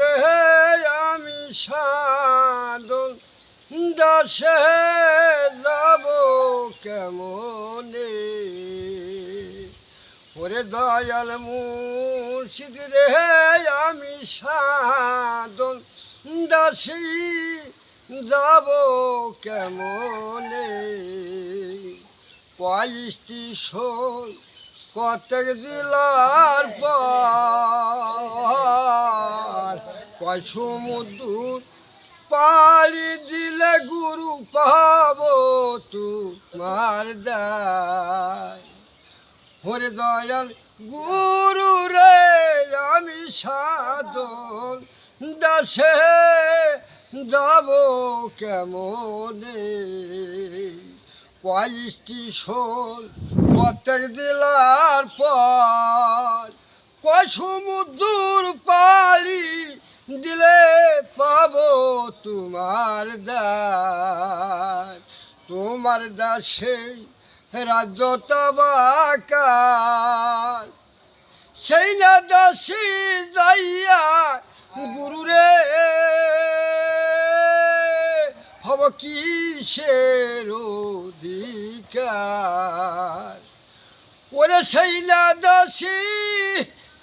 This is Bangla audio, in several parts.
রে আমি সাধন দাসে যাব কেমনে? ওরে দয়াল মুর্শিদ রে আমি সাধন দাসী যাব কেমনে? কয়ষ্টি শোল কতক জেলার পর কয় সমুদ্র পাড়ি দিলে গুরু পাব তোমার দায়। হরে দয়াল গুরু রে, আমি সাধন দাসে যাব কেমনে? কয়ষ্টি শোল প্রত্যেক জেলার পর, কয় সমুদ্র পাড়ি দিলে পাবো তোমার দাস তোমার দাসে রাজ্য তবাকার। সেই না দাসী যাইয়া গুরুরে হব কিসের অধিকার? ওরে সেই না দাসী,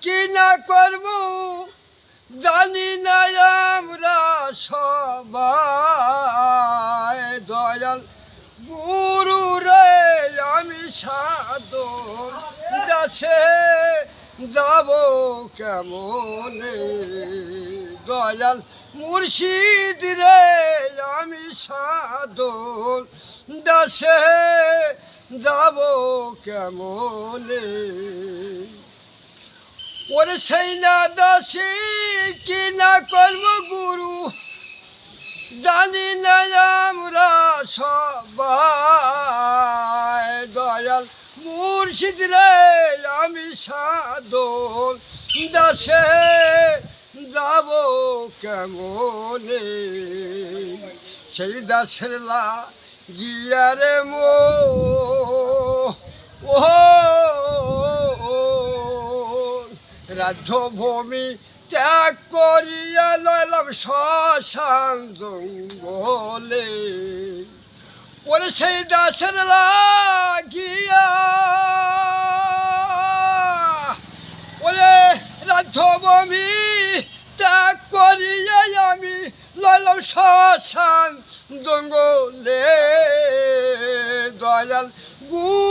কি না করব? জানি না আমরা সবাই দয়াল। গুরু রে, আমি সাধন দাসে যাব কেমন? দয়াল মুর্শিদ রে, আমি সাধন দাসে যাব কেমনে? ওরে সেই না দাসী, কি না কর্ম গুরু, জানি না আমরা সবাই। দয়াল মুর্শিদ রে, আমি সাধন দাসে যাব কেমনে? সেই দাসের লা গিয়ারে মো রাজ্যভূমি ত্যাগ করিয়া লইলাম শ্মশান জঙ্গলে। ওরে সেই দাসের লাগিয়া। ওরে রাজ্যভূমি ত্যাগ করিয়া আমি লইলাম শ্মশান জঙ্গলে। দয়াল রে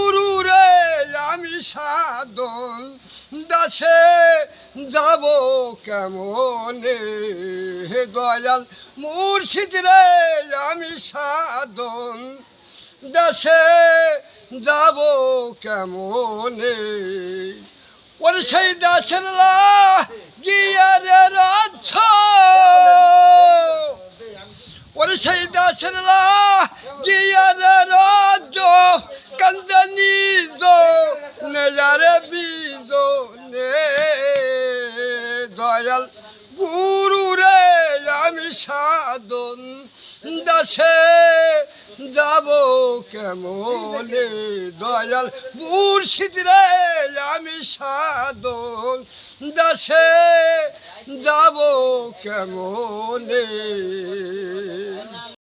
সাধন দাসে যাব কেমনে? হে দয়াল মুর্শিদ রে, আমি সাধন দাসে যাব কেমনে? ওরে সেই দাসের গিয়া রাজ্য। ওরে সেই রাজ্য। কান্দানি দো নেজারে বীজ নে দয়াল গুরু রে, আমি সাধন দাসে যাব কেমনে? দয়াল মুর্শিদ রে, আমি সাধন দাসে যাব কেমনে?